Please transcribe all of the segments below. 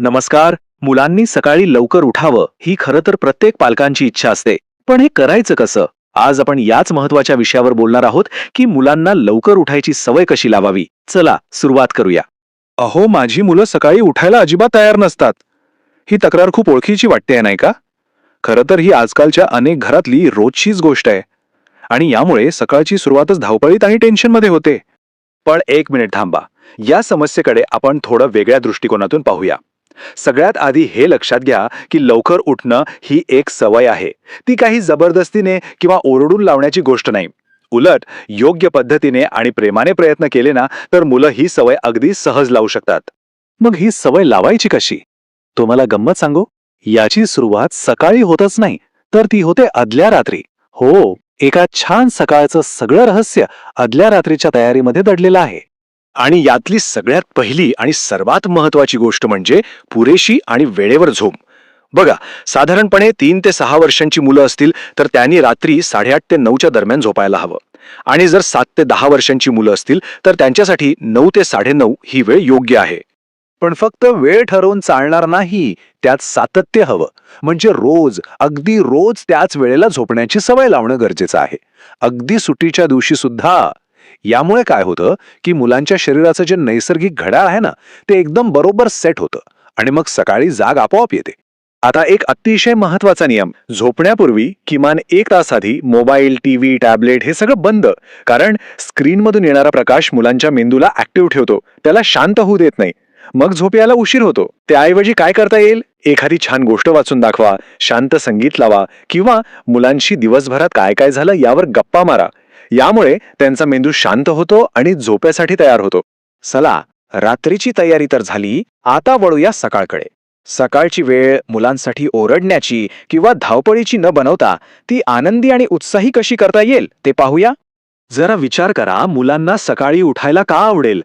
नमस्कार मुलांनी सकाळी लवकर उठावं ही खरं तर प्रत्येक पालकांची इच्छा असते. पण हे करायचं कसं? आज आपण याच महत्त्वाच्या विषयावर बोलणार आहोत की मुलांना लवकर उठायची सवय कशी लावावी. चला सुरुवात करूया. अहो माझी मुलं सकाळी उठायला अजिबात तयार नसतात. ही तक्रार खूप ओळखीची वाटते नाही का? खरं तर ही आजकालच्या अनेक घरातली रोजचीच गोष्ट आहे. आणि यामुळे सकाळची सुरुवातच धावपळीत आणि टेन्शनमध्ये होते. पण एक मिनिट थांबा. या समस्येकडे आपण थोडं वेगळ्या दृष्टिकोनातून पाहूया. सगळ्यात आधी हे लक्षात घ्या की लवकर उठणं ही एक सवय आहे. ती काही जबरदस्तीने किंवा ओरडून लावण्याची गोष्ट नाही. उलट योग्य पद्धतीने आणि प्रेमाने प्रयत्न केले ना तर मुलं ही सवय अगदी सहज लावू शकतात. मग ही सवय लावायची कशी? तुम्हाला गंमत सांगू? याची सुरुवात सकाळी होतच नाही तर ती होते आदल्या रात्री. हो एका छान सकाळचं सगळं रहस्य आदल्या रात्रीच्या तयारीमध्ये दडलेलं आहे. आणि यातली सगळ्यात पहिली आणि सर्वात महत्वाची गोष्ट म्हणजे पुरेशी आणि वेळेवर झोप. बघा साधारणपणे तीन ते सहा वर्षांची मुलं असतील तर त्यांनी रात्री साडेआठ ते नऊच्या दरम्यान झोपायला हवं. आणि जर सात ते दहा वर्षांची मुलं असतील तर त्यांच्यासाठी नऊ ते साडेनऊ ही वेळ योग्य आहे. पण फक्त वेळ ठरवून चालणार नाही त्यात सातत्य हवं. म्हणजे रोज अगदी रोज त्याच वेळेला झोपण्याची सवय लावणं गरजेचं आहे. अगदी सुट्टीच्या दिवशी सुद्धा यामुळे काय होतं की मुलांच्या शरीराचं जे नैसर्गिक घड्याळ आहे ना ते एकदम बरोबर सेट होतं आणि मग सकाळी जाग आपोआप येते. आता एक अतिशय महत्त्वाचा नियम झोपण्यापूर्वी किमान एक तास आधी मोबाईल टीव्ही टॅबलेट हे सगळं बंद कारण स्क्रीनमधून येणारा प्रकाश मुलांच्या मेंदूला ऍक्टिव्ह ठेवतो त्याला शांत होऊ देत नाही. मग झोप यायला उशीर होतो. त्याऐवजी काय करता येईल? एखादी छान गोष्ट वाचून दाखवा शांत संगीत लावा किंवा मुलांशी दिवसभरात काय काय झालं यावर गप्पा मारा. यामुळे त्यांचा मेंदू शांत होतो आणि झोप्यासाठी तयार होतो. चला रात्रीची तयारी तर झाली आता वळूया सकाळकडे. सकाळची वेळ मुलांसाठी ओरडण्याची किंवा धावपळीची न बनवता ती आनंदी आणि उत्साही कशी करता येईल ते पाहूया. जरा विचार करा मुलांना सकाळी उठायला का आवडेल?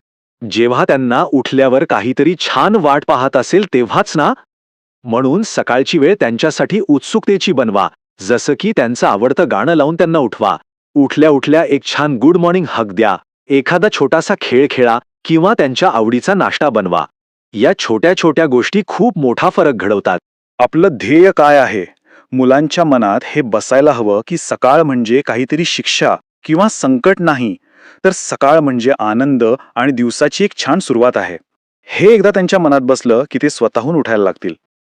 जेव्हा त्यांना उठल्यावर काहीतरी छान वाट पाहत असेल तेव्हाच ना? म्हणून सकाळची वेळ त्यांच्यासाठी उत्सुकतेची बनवा जसं की त्यांचं आवडतं गाणं लावून त्यांना उठवा. उठल्या उठल्या एक छान गुड मॉर्निंग हक द्या. एखादा छोटासा खेळ खेळा किंवा त्यांच्या आवडीचा नाश्ता बनवा. या छोट्या छोट्या गोष्टी खूप मोठा फरक घडवतात. आपलं ध्येय काय आहे? मुलांच्या मनात हे बसायला हवं की सकाळ म्हणजे काहीतरी शिक्षा किंवा संकट नाही तर सकाळ म्हणजे आनंद आणि दिवसाची एक छान सुरुवात आहे. हे एकदा त्यांच्या मनात बसलं की ते स्वतःहून उठायला लागतील.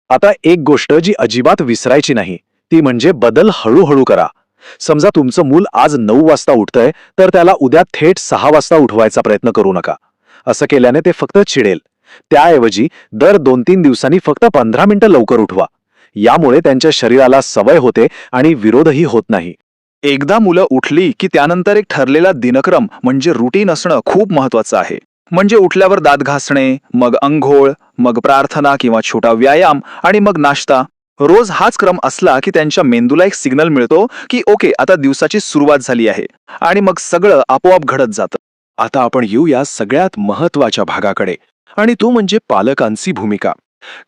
आता एक गोष्ट जी अजिबात विसरायची नाही ती म्हणजे बदल हळूहळू करा. समजा तुमचं मूल आज नऊ वाजता उठतंय तर त्याला उद्या थेट सहा वाजता उठवायचा प्रयत्न करू नका. असं केल्याने ते फक्त चिडेल. त्याऐवजी दर दोन तीन दिवसांनी फक्त पंधरा मिनिटं लवकर उठवा. यामुळे त्यांच्या शरीराला सवय होते आणि विरोधही होत नाही. एकदा मुलं उठली की त्यानंतर एक ठरलेला दिनक्रम म्हणजे रुटीन असणं खूप महत्वाचं आहे. म्हणजे उठल्यावर दात घासणे मग अंघोळ मग प्रार्थना किंवा छोटा व्यायाम आणि मग नाश्ता रोज हाच क्रम असला की त्यांच्या मेंदूला एक सिग्नल मिळतो की ओके आता दिवसाची सुरुवात झाली आहे. आणि मग सगळं आपोआप घडत जातं. आता आपण येऊ या सगळ्यात महत्त्वाच्या भागाकडे. आणि तो म्हणजे पालकांची भूमिका.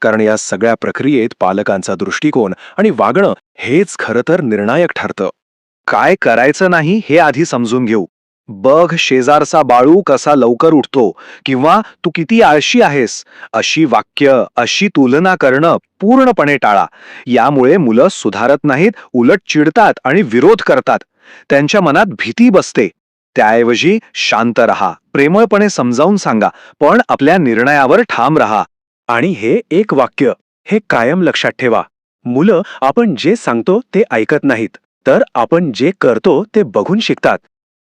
कारण या सगळ्या प्रक्रियेत पालकांचा दृष्टिकोन आणि वागणं हेच खरं तर निर्णायक ठरतं. काय करायचं नाही हे आधी समजून घेऊ. बघ शेजारचा बाळू कसा लवकर उठतो किंवा तू किती आळशी आहेस. अशी वाक्य अशी तुलना करणं पूर्णपणे टाळा. यामुळे मुलं सुधारत नाहीत उलट चिडतात आणि विरोध करतात. त्यांच्या मनात भीती बसते. त्याऐवजी शांत रहा प्रेमळपणे समजावून सांगा पण आपल्या निर्णयावर ठाम रहा. आणि हे एक वाक्य हे कायम लक्षात ठेवा. मुलं आपण जे सांगतो ते ऐकत नाहीत तर आपण जे करतो ते बघून शिकतात.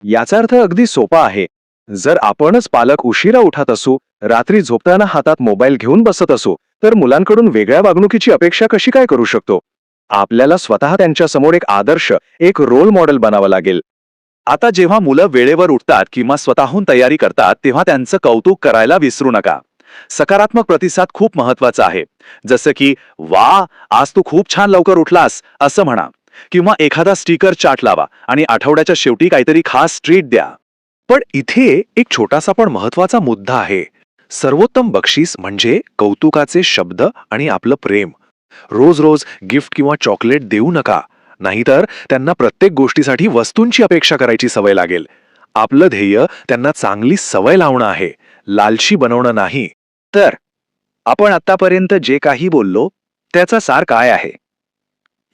याचा अर्थ अगदी सोपा आहे. जर आपणच पालक उशिरा उठत असू रात्री झोपताना हातात मोबाईल घेऊन बसत असू तर मुलांकडून वेगळ्या वागणुकीची अपेक्षा कशी काय करू शकतो? आपल्याला स्वतः त्यांच्यासमोर एक आदर्श एक रोल मॉडेल बनावं लागेल. आता जेव्हा मुलं वेळेवर उठतात किंवा स्वतःहून तयारी करतात तेव्हा त्यांचं कौतुक करायला विसरू नका. सकारात्मक प्रतिसाद खूप महत्त्वाचा आहे. जसं की वा आज तू खूप छान लवकर उठलास असं म्हणा. किंवा एखादा स्टिकर चार्ट लावा आणि आठवड्याच्या शेवटी काहीतरी खास ट्रीट द्या. पण इथे एक छोटासा पण महत्त्वाचा मुद्दा आहे. सर्वोत्तम बक्षीस म्हणजे कौतुकाचे शब्द आणि आपलं प्रेम. रोज रोज गिफ्ट किंवा चॉकलेट देऊ नका नाहीतर त्यांना प्रत्येक गोष्टीसाठी वस्तूंची अपेक्षा करायची सवय लागेल. आपलं ध्येय त्यांना चांगली सवय लावणं आहे लालशी बनवणं नाही. तर आपण आतापर्यंत जे काही बोललो त्याचा सार काय आहे?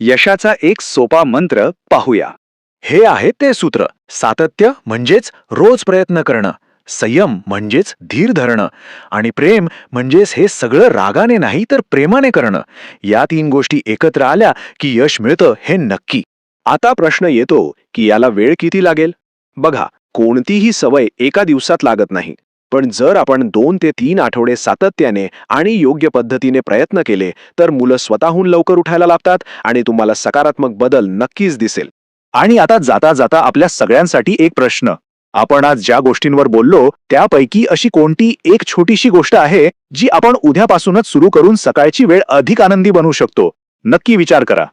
यशाचा एक सोपा मंत्र पाहूया. हे आहे ते सूत्र. सातत्य म्हणजेच रोज प्रयत्न करणं. संयम म्हणजेच धीर धरणं. आणि प्रेम म्हणजेच हे सगळं रागाने नाही तर प्रेमाने करणं. या तीन गोष्टी एकत्र आल्या की यश मिळतं हे नक्की. आता प्रश्न येतो की याला वेळ किती लागेल? बघा कोणतीही सवय एका दिवसात लागत नाही. पण जर आपण दोन ते तीन आठवडे सातत्याने आणि योग्य पद्धतीने प्रयत्न केले तर मुलं स्वतःहून लवकर उठायला लागतात आणि तुम्हाला सकारात्मक बदल नक्कीच दिसेल. आणि आता जाता जाता आपल्या सगळ्यांसाठी एक प्रश्न. आपण आज ज्या गोष्टींवर बोललो त्यापैकी अशी कोणती एक छोटीशी गोष्ट आहे जी आपण उद्यापासूनच सुरू करून सकाळची वेळ अधिक आनंदी बनवू शकतो? नक्की विचार करा.